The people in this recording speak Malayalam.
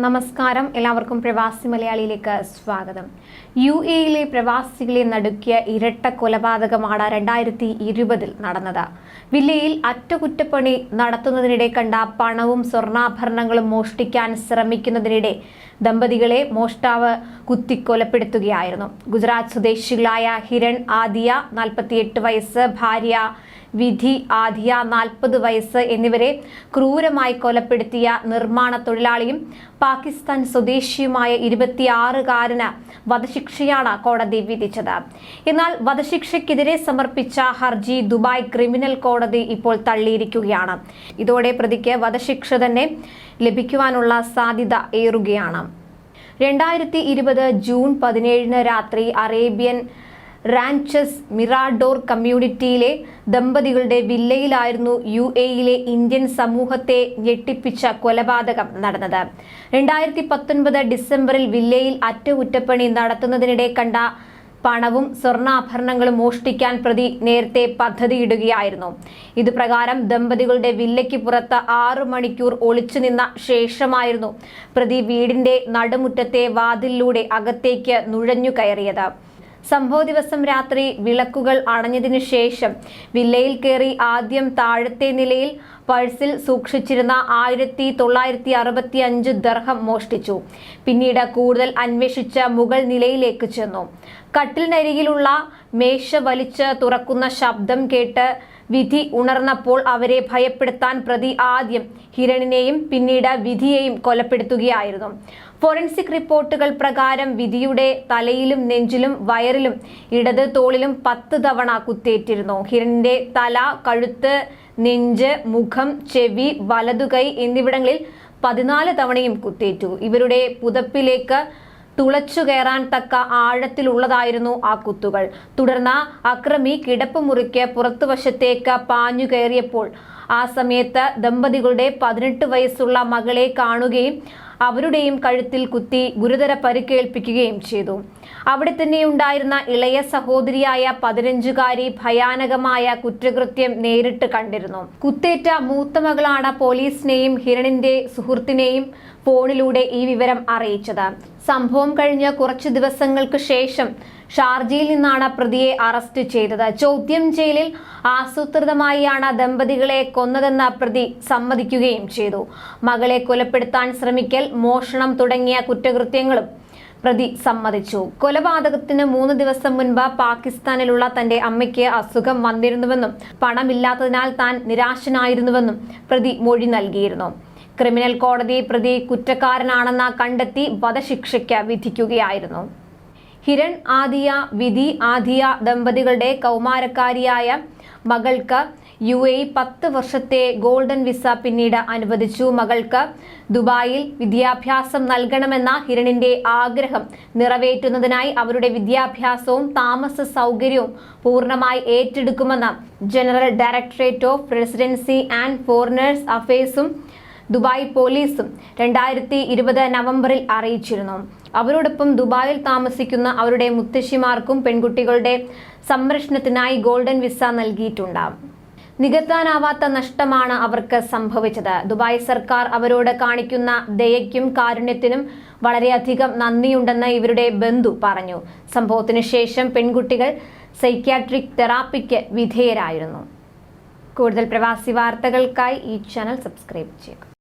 നമസ്കാരം. എല്ലാവർക്കും പ്രവാസി മലയാളിയിലേക്ക് സ്വാഗതം. യു എയിലെ പ്രവാസികളെ നടുക്കിയ ഇരട്ട കൊലപാതകമാണ് രണ്ടായിരത്തി ഇരുപതിൽ നടന്നത്. വില്ലയിൽ അറ്റകുറ്റപ്പണി നടത്തുന്നതിനിടെ കണ്ട പണവും സ്വർണാഭരണങ്ങളും മോഷ്ടിക്കാൻ ശ്രമിക്കുന്നതിനിടെ ദമ്പതികളെ മോഷ്ടാവ് കുത്തിക്കൊലപ്പെടുത്തുകയായിരുന്നു. ഗുജറാത്ത് സ്വദേശികളായ ഹിരൺ ആദിയ നാൽപ്പത്തിയെട്ട് വയസ്സ് ഭാര്യ വിധി ആദിയ നാൽപ്പത് വയസ്സ് എന്നിവരെ ക്രൂരമായി കൊലപ്പെടുത്തിയ നിർമ്മാണ തൊഴിലാളിയും പാകിസ്ഥാൻ സ്വദേശിയുമായ ഇരുപത്തിയാറുകാരന് വധശിക്ഷയാണ് കോടതി വിധിച്ചത്. എന്നാൽ വധശിക്ഷയ്ക്കെതിരെ സമർപ്പിച്ച ഹർജി ദുബായ് ക്രിമിനൽ കോടതി ഇപ്പോൾ തള്ളിയിരിക്കുകയാണ്. ഇതോടെ പ്രതിക്ക് വധശിക്ഷ തന്നെ ലഭിക്കുവാനുള്ള സാധ്യത ഏറുകയാണ്. രണ്ടായിരത്തി ഇരുപത് ജൂൺ പതിനേഴിന് രാത്രി അറേബ്യൻ റാൻച്ചസ് മിറാഡോർ കമ്മ്യൂണിറ്റിയിലെ ദമ്പതികളുടെ വില്ലയിലായിരുന്നു യു എയിലെ ഇന്ത്യൻ സമൂഹത്തെ ഞെട്ടിപ്പിച്ച കൊലപാതകം നടന്നത്. രണ്ടായിരത്തി പത്തൊൻപത് ഡിസംബറിൽ വില്ലയിൽ അറ്റകുറ്റപ്പണി നടത്തുന്നതിനിടെ കണ്ട പണവും സ്വർണാഭരണങ്ങളും മോഷ്ടിക്കാൻ പ്രതി നേരത്തെ പദ്ധതിയിടുകയായിരുന്നു. ഇത് പ്രകാരം ദമ്പതികളുടെ വില്ലയ്ക്ക് പുറത്ത് ആറു മണിക്കൂർ ഒളിച്ചു നിന്ന ശേഷമായിരുന്നു പ്രതി വീടിന്റെ നടുമുറ്റത്തെ വാതിലിലൂടെ അകത്തേക്ക് നുഴഞ്ഞു കയറിയത്. സംഭവ ദിവസം രാത്രി വിളക്കുകൾ അണഞ്ഞതിനു ശേഷം വില്ലയിൽ കയറി ആദ്യം താഴത്തെ നിലയിൽ പഴ്സിൽ സൂക്ഷിച്ചിരുന്ന ആയിരത്തി തൊള്ളായിരത്തി അറുപത്തി അഞ്ച് ദർഹം മോഷ്ടിച്ചു. പിന്നീട് കൂടുതൽ അന്വേഷിച്ച മുകൾ നിലയിലേക്ക് ചെന്നു. കട്ടിലിനരികിലുള്ള മേശ വലിച്ച് തുറക്കുന്ന ശബ്ദം കേട്ട് വിധി ഉണർന്നപ്പോൾ അവരെ ഭയപ്പെടുത്താൻ പ്രതി ആദ്യം ഹിരണിനെയും പിന്നീട് വിധിയെയും കൊലപ്പെടുത്തുകയായിരുന്നു. ഫോറൻസിക് റിപ്പോർട്ടുകൾ പ്രകാരം വിധിയുടെ തലയിലും നെഞ്ചിലും വയറിലും ഇടത് തോളിലും പത്ത് തവണ കുത്തേറ്റിരുന്നു. ഹിരണിന്റെ തല കഴുത്ത് നെഞ്ച് മുഖം ചെവി വലതുകൈ എന്നിവിടങ്ങളിൽ പതിനാല് തവണയും കുത്തേറ്റു. ഇവരുടെ പുതപ്പിലേക്ക് തുളച്ചു കയറാൻ തക്ക ആഴത്തിലുള്ളതായിരുന്നു ആ കുത്തുകൾ. തുടർന്ന് അക്രമി കിടപ്പ് മുറിക്ക് പുറത്തുവശത്തേക്ക് പാഞ്ഞു കയറിയപ്പോൾ ആ സമയത്ത് ദമ്പതികളുടെ പതിനെട്ട് വയസ്സുള്ള മകളെ കാണുകയും അവരുടെയും കഴുത്തിൽ കുത്തി ഗുരുതര പരിക്കേൽപ്പിക്കുകയും ചെയ്തു. അവിടെ തന്നെ ഉണ്ടായിരുന്ന ഇളയ സഹോദരിയായ പതിനഞ്ചുകാരി ഭയാനകമായ കുറ്റകൃത്യം നേരിട്ട് കണ്ടിരുന്നു. കുത്തേറ്റ മൂത്ത മകളാണ് പോലീസിനെയും ഹിരണിന്റെ സുഹൃത്തിനെയും ഫോണിലൂടെ ഈ വിവരം അറിയിച്ചത്. സംഭവം കഴിഞ്ഞ് കുറച്ച് ദിവസങ്ങൾക്ക് ശേഷം ഷാർജയിൽ നിന്നാണ് പ്രതിയെ അറസ്റ്റ് ചെയ്തത്. ചോദ്യം ചെയ്യലിൽ ആസൂത്രിതമായാണ് ദമ്പതികളെ കൊന്നതെന്ന പ്രതി സമ്മതിക്കുകയും ചെയ്തു. മകളെ കൊലപ്പെടുത്താൻ ശ്രമിക്കൽ മോഷണം തുടങ്ങിയ കുറ്റകൃത്യങ്ങളും പ്രതി സമ്മതിച്ചു. കൊലപാതകത്തിന് മൂന്ന് ദിവസം മുൻപ് പാകിസ്ഥാനിലുള്ള തന്റെ അമ്മയ്ക്ക് അസുഖം വന്നിരുന്നുവെന്നും പണമില്ലാത്തതിനാൽ താൻ നിരാശനായിരുന്നുവെന്നും പ്രതി മൊഴി നൽകിയിരുന്നു. ക്രിമിനൽ കോടതി പ്രതി കുറ്റക്കാരനാണെന്ന് കണ്ടെത്തി വധശിക്ഷയ്ക്ക് വിധിക്കുകയായിരുന്നു. ഹിരൺ ആദിയ വിധി ആദിയ ദമ്പതികളുടെ കൗമാരക്കാരിയായ മകൾക്ക് യു എ പത്ത് വർഷത്തെ ഗോൾഡൻ വിസ പിന്നീട് അനുവദിച്ചു. മകൾക്ക് ദുബായിൽ വിദ്യാഭ്യാസം നൽകണമെന്ന ഹിരണിന്റെ ആഗ്രഹം നിറവേറ്റുന്നതിനായി അവരുടെ വിദ്യാഭ്യാസവും താമസ സൗകര്യവും പൂർണമായി ഏറ്റെടുക്കുമെന്ന് general directorate of presidency and foreigners അഫയേഴ്സും Dubai പോലീസും രണ്ടായിരത്തി ഇരുപത് നവംബറിൽ അറിയിച്ചിരുന്നു. അവരോടൊപ്പം ദുബായിൽ താമസിക്കുന്ന അവരുടെ മുത്തശ്ശിമാർക്കും പെൺകുട്ടികളുടെ സംരക്ഷണത്തിനായി ഗോൾഡൻ വിസ നൽകിയിട്ടുണ്ടാകും നികത്താനാവാത്ത നഷ്ടമാണ് അവർക്ക് സംഭവിച്ചത്. ദുബായ് സർക്കാർ അവരോട് കാണിക്കുന്ന ദയയ്ക്കും കാരുണ്യത്തിനും വളരെയധികം നന്ദിയുണ്ടെന്ന് ഇവരുടെ ബന്ധു പറഞ്ഞു. സംഭവത്തിന് ശേഷം പെൺകുട്ടികൾ സൈക്യാട്രിക് തെറാപ്പിക്ക് വിധേയരായിരുന്നു. കൂടുതൽ പ്രവാസി വാർത്തകൾക്കായി ഈ ചാനൽ സബ്സ്ക്രൈബ് ചെയ്യുക.